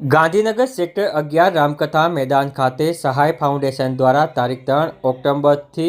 Gandhinagar sector અગિયાર રામકથા મેદાન ખાતે સહાય ફાઉન્ડેશન દ્વારા તારીખ ત્રણ ઓક્ટોબરથી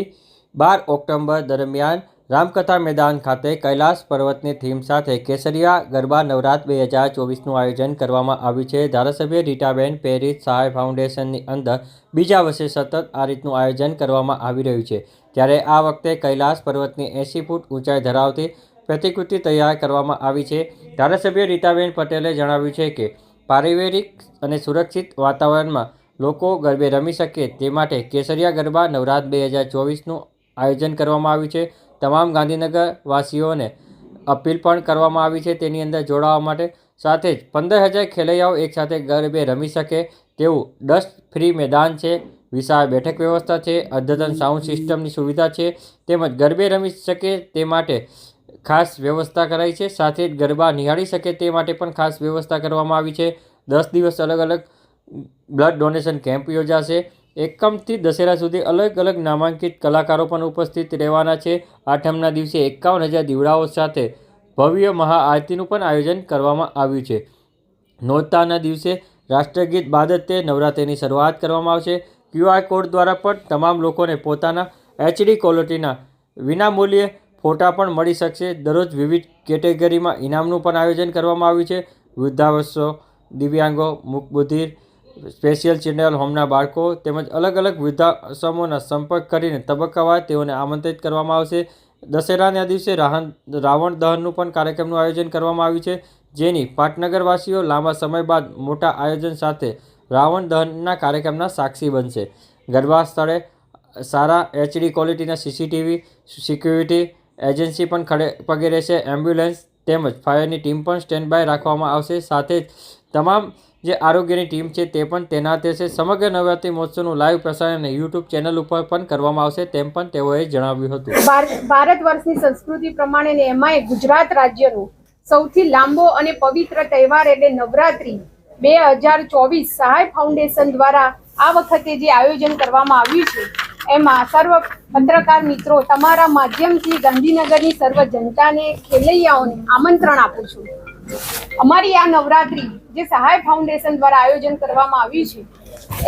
બાર ઓક્ટોબર દરમિયાન રામકથા મેદાન ખાતે કૈલાસ પર્વતની થીમ સાથે કેસરિયા ગરબા નવરાત બે હજાર ચોવીસનું આયોજન કરવામાં આવ્યું છે. ધારાસભ્ય રીટાબેન પેરિસ સહાય ફાઉન્ડેશનની અંદર બીજા વર્ષે સતત આ રીતનું આયોજન કરવામાં આવી રહ્યું છે. ત્યારે આ વખતે કૈલાસ પર્વતની એંસી ફૂટ ઊંચાઈ ધરાવતી પ્રતિકૃતિ તૈયાર કરવામાં આવી છે. ધારાસભ્ય રીટાબેન પટેલે જણાવ્યું છે કે પારિવારિક અને સુરક્ષિત વાતાવરણમાં લોકો ગરબે રમી શકે તે માટે કેસરિયા ગરબા નવરાત બે હજાર ચોવીસનું આયોજન કરવામાં આવ્યું છે. તમામ ગાંધીનગર વાસીઓને અપીલ પણ કરવામાં આવી છે તેની અંદર જોડાવા માટે. સાથે જ પંદર હજાર ખેલૈયાઓ એકસાથે ગરબે રમી શકે તેવું ડસ્ટ ફ્રી મેદાન છે, વિશાળ બેઠક વ્યવસ્થા છે, અદ્યતન સાઉન્ડ સિસ્ટમની સુવિધા છે, તેમજ ગરબે રમી શકે તે માટે ખાસ વ્યવસ્થા કરાઈ છે. સાથે જ ગરબા નિહાળી શકે તે માટે પણ ખાસ વ્યવસ્થા કરવામાં આવી છે. દસ દિવસ અલગ અલગ બ્લડ ડોનેશન કેમ્પ યોજાશે. એકમથી દશેરા સુધી અલગ અલગ નામાંકિત કલાકારો પણ ઉપસ્થિત રહેવાના છે. આઠમના દિવસે એકાવન હજાર દીવડાઓ સાથે ભવ્ય મહાઆરતીનું પણ આયોજન કરવામાં આવ્યું છે. નોરતાના દિવસે રાષ્ટ્રગીત બાદ જ તે નવરાત્રિની શરૂઆત કરવામાં આવશે. ક્યુઆર કોડ દ્વારા પણ તમામ લોકોને પોતાના એચડી ક્વોલિટીના વિનામૂલ્યે ફોટા પણ મળી શકશે. દરરોજ વિવિધ કેટેગરીમાં ઇનામનું પણ આયોજન કરવામાં આવ્યું છે. વૃદ્ધાવસ્થો, દિવ્યાંગો મૂકબધિર સ્પેશિયલ ચિલ્ડ્રન હોમના બાળકો તેમજ અલગ અલગ વૃદ્ધાશ્રમોના સંપર્ક કરીને તબક્કાવાર તેઓને આમંત્રિત કરવામાં આવશે. દશેરાના દિવસે રાહન, રાવણ દહનનું પણ કાર્યક્રમનું આયોજન કરવામાં આવ્યું છે. જેની પાટનગરવાસીઓ લાંબા સમય બાદ મોટા આયોજન સાથે રાવણ દહનના કાર્યક્રમના સાક્ષી બનશે. ગરબા સ્થળે સારા એચડી ક્વોલિટીના સીસીટીવી, સિક્યુરિટી એજન્સી પણ ખડે પગે રહેશે. એમ્બ્યુલન્સ તેમજ ફાયરની ટીમ પણ સ્ટેન્ડ બાય રાખવામાં આવશે. સાથે જ તમામ જે આરોગ્યની ટીમ છે તે પણ તૈનાત રહેશે. સમગ્ર નવરાત્રિ મહોત્સવનું લાઈવ પ્રસારણ યુટ્યુબ ચેનલ ઉપર પણ કરવામાં આવશે તેમ પણ તેઓએ જણાવ્યું હતું. ભાર- ભારત વર્ષની સંસ્કૃતિ પ્રમાણે એમાંય ગુજરાત રાજ્યનું સૌથી લાંબો અને પવિત્ર તહેવાર એટલે નવરાત્રી. બે હજાર ચોવીસ સહાય ફાઉન્ડેશન દ્વારા આ વખતે જે આયોજન કરવામાં આવ્યું છે એમાં સર્વ પત્રકાર મિત્રો તમારા માધ્યમથી ગાંધીનગરની સર્વ જનતાને ખેલૈયાઓને આમંત્રણ આપું છું અમારી આ નવરાત્રી જે સહાય ફાઉન્ડેશન દ્વારા આયોજન કરવામાં આવ્યું છે,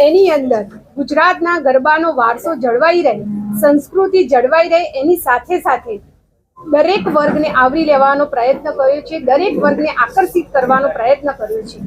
એની અંદર ગુજરાતના ગરબાનો વારસો જળવાઈ રહે, સંસ્કૃતિ જળવાઈ રહે, એની સાથે સાથે દરેક વર્ગને આવરી લેવાનો પ્રયત્ન કર્યો છે, દરેક વર્ગને આકર્ષિત કરવાનો પ્રયત્ન કર્યો છે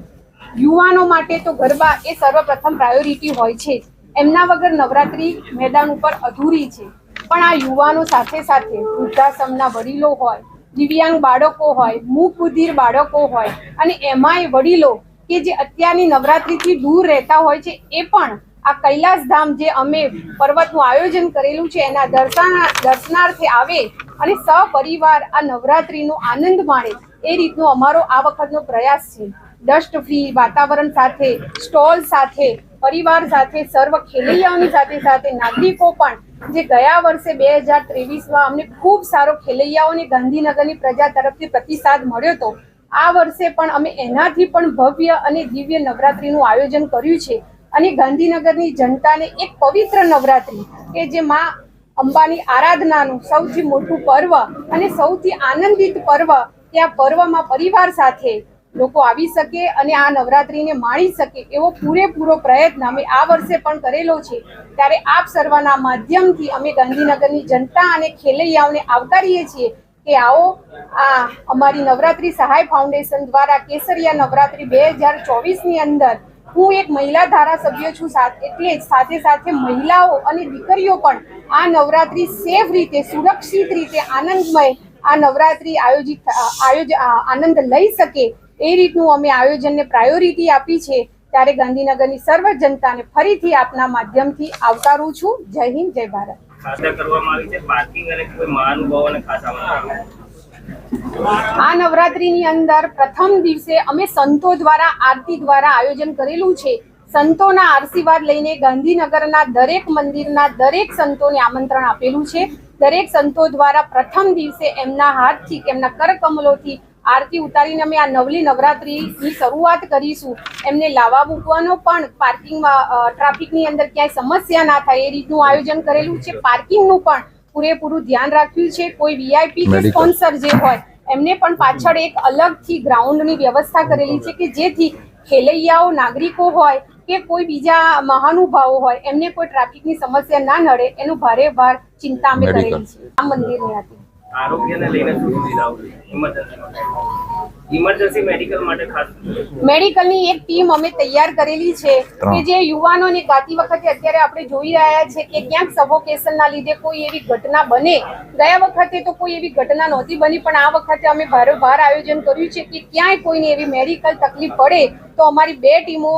યુવાનો માટે તો ગરબા એ સર્વપ્રથમ પ્રાયોરિટી હોય છે. એમના વગર નવરાત્રી મેદાન ઉપર અધૂરી છે. પણ આ યુવાનો સાથે સાથે વૃદ્ધાશ્રમના વડીલો હોય, દિવ્યાંગ બાળકો હોય મૂક બુદ્ધિર બાળકો હોય અને એમાંય વડીલો કે જે અત્યારની નવરાત્રીથી દૂર રહેતા હોય છે, એ પણ આ કૈલાસધામ જે અમે પર્વતનું આયોજન કરેલું છે, એના દર્શન, દર્શનાર્થે આવે અને સપરિવાર આ નવરાત્રીનો આનંદ માણે, એ રીતનો અમારો આ વખતનો પ્રયાસ છે. ડસ્ટ ફ્રી વાતાવરણ સાથે, સ્ટોલ સાથે, પરિવાર સાથે, સર્વ ખેલૈયાઓની સાથે સાથે નાગરિકો પણ જે ગયા વર્ષે બે હજાર ત્રેવીસમાં અમને ખૂબ સારો ખેલૈયાઓને ગાંધીનગરની પ્રજા તરફથી પ્રતિસાદ મળ્યો હતો. આ વર્ષે પણ અમે એનાથી પણ ભવ્ય અને દિવ્ય નવરાત્રીનું આયોજન કર્યું છે અને ગાંધીનગરની જનતાને એક પવિત્ર નવરાત્રી કે જે માં અંબાની આરાધનાનું સૌથી મોટું પર્વ અને સૌથી આનંદિત પર્વ આ પર્વમાં પરિવાર સાથે લોકો આવી શકે અને આ નવરાત્રીને માણી શકે એવો પૂરેપૂરો પ્રયત્ન અમે આ વર્ષે પણ કરેલો છે. ત્યારે આપ સર્વના માધ્યમથી અમે ગાંધીનગરની જનતા અને ખેલૈયાઓને આવકારીએ છીએ કે આવો આ અમારી નવરાત્રી સહાય ફાઉન્ડેશન દ્વારા કેસરિયા નવરાત્રી બે હજાર ચોવીસની અંદર હું એક મહિલા ધારાસભ્ય છું સાથે એટલે જ સાથે સાથે મહિલાઓ અને દીકરીઓ પણ આ નવરાત્રી સેફ રીતે, સુરક્ષિત રીતે, આનંદમય આ નવરાત્રી આયોજિત, આયોજ આનંદ લઈ શકે એ રીતનું અમે આયોજનને પ્રાયોરિટી આપી છે ત્યારે ગાંધીનગરની સર્વ જનતાને ફરીથી આપના માધ્યમથી આવકારું છું. જય હિન્દ જય ભારત. આ નવરાત્રીની અંદર પ્રથમ દિવસે અમે સંતો દ્વારા આરતી દ્વારા આયોજન કરેલું છે. સંતોના આશીર્વાદ લઈને ગાંધીનગરના દરેક મંદિરના દરેક સંતોને આમંત્રણ આપેલું છે. દરેક સંતો દ્વારા પ્રથમ દિવસે એમના હાથથી એમના કરકમલોથી આરતી ઉતારીને અમે આ નવલી નવરાત્રિની શરૂઆત કરીશું. એમને લાવવા મૂકવાનો પણ પાર્કિંગમાં ટ્રાફિકની અંદર ક્યાંય સમસ્યા ના થાય એ રીતનું આયોજન કરેલું છે. પાર્કિંગનું પણ પૂરેપૂરું ધ્યાન રાખ્યું છે. કોઈ વીઆઈપી કે સ્પોન્સર જે હોય એમને પણ પાછળ એક અલગથી ગ્રાઉન્ડની વ્યવસ્થા કરેલી છે કે જેથી ખેલૈયાઓ નાગરિકો હોય કે કોઈ બીજા મહાનુભાવો હોય એમને કોઈ ટ્રાફિકની સમસ્યા ના નડે એનું ભારે ભાર ચિંતા અમે કરેલી છે. આ મંદિરની હતી આરોગ્યને લઈને શું સુવિધાઓ ઇમરજન્સી ઇમરજન્સી મેડિકલ માટે ખાસ. મેડિકલની એક ટીમ અમે તૈયાર કરેલી છે કે જે યુવાનોને ગાતી વખતે અત્યારે આપણે જોઈ રહ્યા છે કે ક્યાંક સફોકેશનના લીધે કોઈ એવી ઘટના બને. ગયા વખતે તો કોઈ એવી ઘટના નહોતી બની પણ આ વખતે અમે ભારોભાર આયોજન કર્યું છે કે ક્યાંય કોઈને એવી મેડિકલ તકલીફ પડે તો અમારી બે ટીમો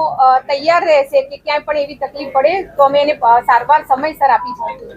તૈયાર રહેશે કે ક્યાંય પણ એવી તકલીફ પડે તો અમે એને સારવાર સમયસર આપી શકીએ.